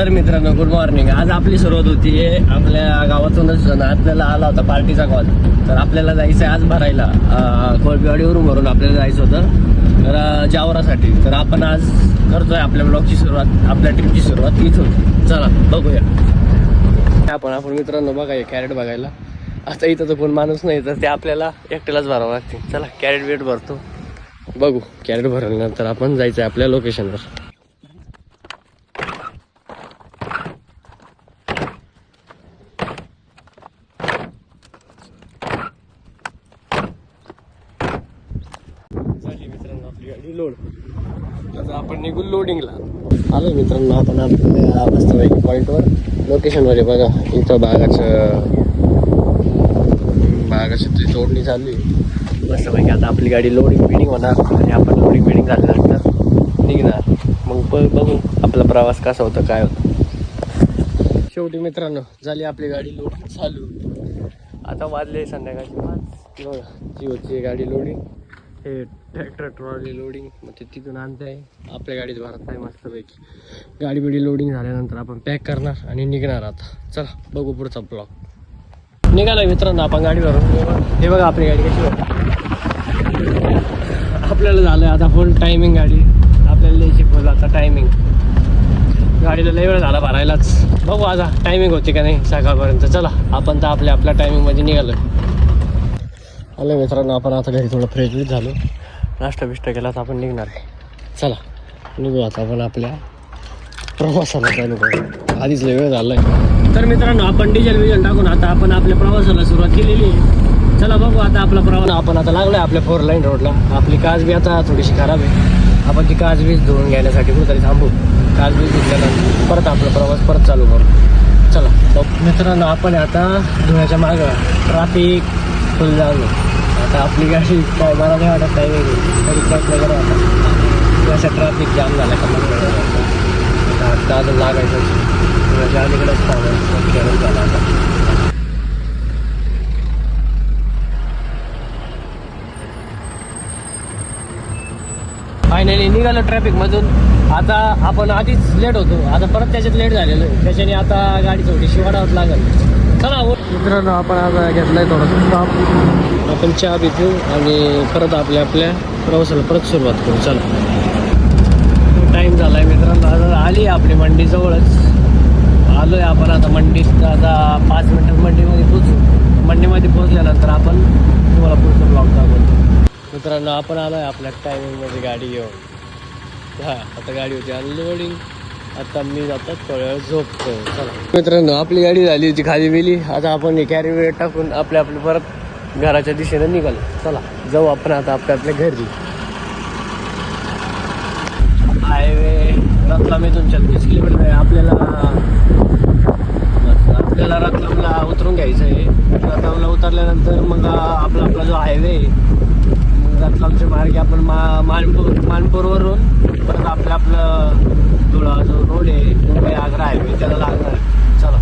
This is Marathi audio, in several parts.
तर मित्रांनो गुड मॉर्निंग आज आपली सुरुवात होती. आपल्या गावातूनच आपल्याला आला होता पार्टीचा कॉल तर आपल्याला जायचं आहे आज भरायला. कोळपेवाडीवरून भरून आपल्याला जायचं होतं. तर जावरासाठी तर आपण आज करतोय आपल्या ब्लॉगची सुरुवात आपल्या ट्रिपची सुरुवात इथून. चला बघूया. आपण आपण मित्रांनो बघा कॅरेट बघायला. आता इथं तर कोण माणूस नाही तर ते आपल्याला एकट्यालाच भरावं लागते चला कॅरेट वेट भरतो. बघू कॅरेट भरल्यानंतर आपण जायचं आहे आपल्या लोकेशनवर लोड आता आपण निघू लोडिंगला आलो मित्रांनो आपण आपल्या मस्तपैकी पॉईंटवर लोकेशनवर आहे बघा इथं बागाचं बागाची ती तोडणी चालू आहे. मस्तपैकी आता आपली गाडी लोडिंग बिडिंग होणार आणि आपण लोडिंग बिडिंग झाल्यानंतर निघणार. मग बघू आपला प्रवास कसा होता काय होतं. शेवटी मित्रांनो झाली आपली गाडी लोडिंग चालू. आता वाजले संध्याकाळची पाच. जिओची गाडी लोडिंग हे ट्रॅक्टर ट्रॉली लोडिंग मग ते तिथून आणत आहे आपल्या गाडीत भरत आहे मस्तपैकी. गाडी बिडी लोडिंग झाल्यानंतर आपण पॅक करणार आणि निघणार आता. चला बघू पुढचा ब्लॉक निघाला मित्रांनो आपण गाडी भरून हे बघा आपली गाडी कशी आपल्याला झालं आता फुल टायमिंग गाडी. आपल्याला लिहायची फुल आता टायमिंग गाडीला लय वेळ झाला भरायलाच. बघू आता टायमिंग होती का नाही सकाळपर्यंत. चला आपण तर आपल्या आपल्या टायमिंगमध्ये निघालो आले मित्रांनो आपण आता घरी थोडं फ्रेश झालो. नाश्ता बिष्टा केला तर आपण निघणार आहे. चला निघू आता आपण आपल्या प्रवासाला चालू करू आधीच वेळ झाला आहे तर मित्रांनो आपण डिझेल विझेल टाकून आता आपण आपल्या प्रवासाला सुरुवात केलेली आहे. चला बघू आता आपला प्रवास. आपण आता लागलो आहे आपल्या फोर लाईन रोडला आपली काच बी आता थोडीशी खराब आहे. आपण ती काच बीज धुवून घेण्यासाठी कुठेतरी थांबू. काच बीज धुतल्यानंतर परत आपला प्रवास परत चालू करू. चला मित्रांनो आपण आता धुण्याच्या मागं. ट्राफिक फुल झालं आता आपली गाडी काय मला नाही वाटत काय वेगळी. तरी प्रयत्न करू आता असं ट्रॅफिक जाम झाला का मग? आता अजून लागायचं धुण्याच्या अलीकडेच पाहून झाला आता. फायनली निघालो ट्रॅफिकमधून आता आपण आधीच लेट होतो. आता परत त्याच्यात लेट झालेलो आहे. त्याच्याने आता गाडी थोडीशी वाढावत लागेल. चला हो. मित्रांनो आपण आज घेतलाय थोडासा स्टॉप आपण चहा बी पिऊ आणि परत आपल्या आपल्या प्रवासाला परत सुरुवात करू. चला. टाईम झालाय मित्रांनो. आता आली आपली मंडी जवळच. आलोय आपण आता मंडीत आता पाच मिनिटात मंडीमध्ये पोचू मंडीमध्ये पोचल्यानंतर आपण तुम्हाला पुढचं ब्लॉग दाखवतो. मित्रांनो आपण आलोय आपल्या टायमिंगमध्ये गाडी घेऊन. हा आता गाडी होती अनलोडिंग आता मी जातो थोड्या झोपतो चला. मित्रांनो आपली गाडी झाली होती खाली गेली आता आपण हे कॅरी वेळ टाकून आपल्या आपल्या परत घराच्या दिशेने निघालो. चला जाऊ आपण आता आपल्या आपल्या घरी. हायवे रत्नामीतून छत्तीस किलोमीटर आहे. आपल्याला आपल्याला रत्नामला उतरून घ्यायचं आहे. रत्नामला उतरल्यानंतर मग आपला आपला जो हायवे रत्नामच्या मार्गे आपण मा मानपूर मानपूरवरून परत आपलं आपलं धुळा जो रोड आहे मुंबई आग्रा हायवे त्याला लागणार आहे. चला.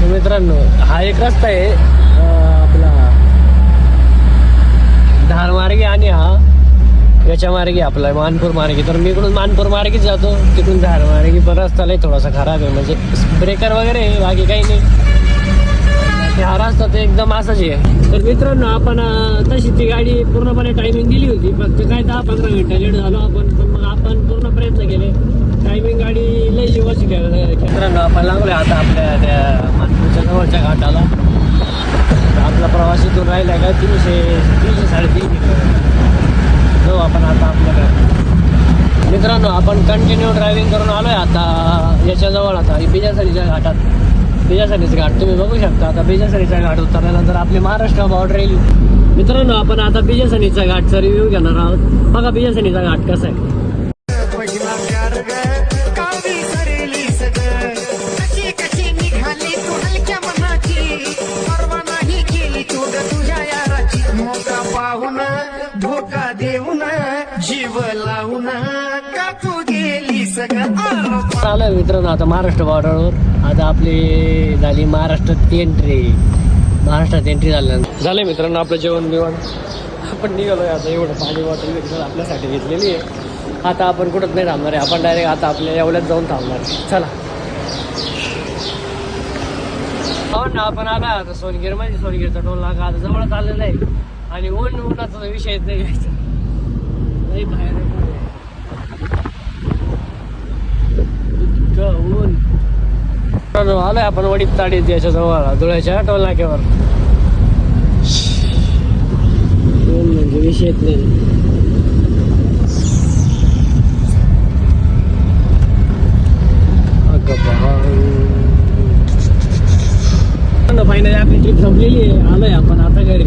तर मित्रांनो हा एक रस्ता आहे आपला धार मार्गे आणि हा याच्या मार्गे आपला मानपूर मार्गे. तर मी इकडून मानपूर मार्गेच जातो. तिकडून धार मार्गे पण रस्ता लय थोडासा खराब आहे. म्हणजे ब्रेकर वगैरे आहे बाकी काही नाही. ते हा रस्ता तर एकदम असाच आहे. तर मित्रांनो आपण तशी ती गाडी पूर्णपणे टायमिंग दिली होती. फक्त काय दहा पंधरा मिनिटं लेट झालो आपण पण मग आपण पूर्ण प्रयत्न केले. टायमिंग गाडी लय जीवाची मित्रांनो आपण लागलोय आता आपल्या त्या मानपूरच्या जवळच्या घाटाला. आपला प्रवास इथून राहिला का? तीनशे तीनशे साडेतीन जाऊ आपण आता आपल्याकडे मित्रांनो आपण कंटिन्यू ड्रायव्हिंग करून आलोय आता याच्याजवळ आता बिजासरीच्या घाटात. बिजासरीचं घाट तुम्ही बघू शकता. आता बिजासरीचा घाट उतरल्यानंतर आपली महाराष्ट्र बॉर्डर येईल. मित्रांनो आपण आता बिजासनीचा घाटचा रिव्ह्यू घेणार आहोत. बघा बिजासनीचा घाट कसा आहे. सगळं आलोय मित्रांनो आता महाराष्ट्र बॉर्डरवर आता आपली झाली महाराष्ट्रात एंट्री महाराष्ट्रात एंट्री झाल्यानंतर. झालंय मित्रांनो आपलं जेवण बिवण? आपण निघालोय आता एवढं पाणी बिटल आपल्यासाठी घेतलेली आहे. आता आपण कुठंच नाही थांबणार आहे. आपण डायरेक्ट आता आपल्या एवढ्यात जाऊन थांबणार आहे. चला. हो ना आपण आला आता सोनगीर. मध्ये सोनगीरचा टोल नाका आता जवळच आलेला आहे. आणि ऊन उन्हाचा विषय नाही घ्यायचा. लई बाहेर आहे पुढे. इतकं ऊन मित्रांनो, आलोय आपण वडीत ताडीत याच्या जवळ धुळ्याच्या टोल नाक्यावर ऊन म्हणजे विषयच नाही फायनली आपली ट्रिप संपलेली आहे आलोय आपण आता घरी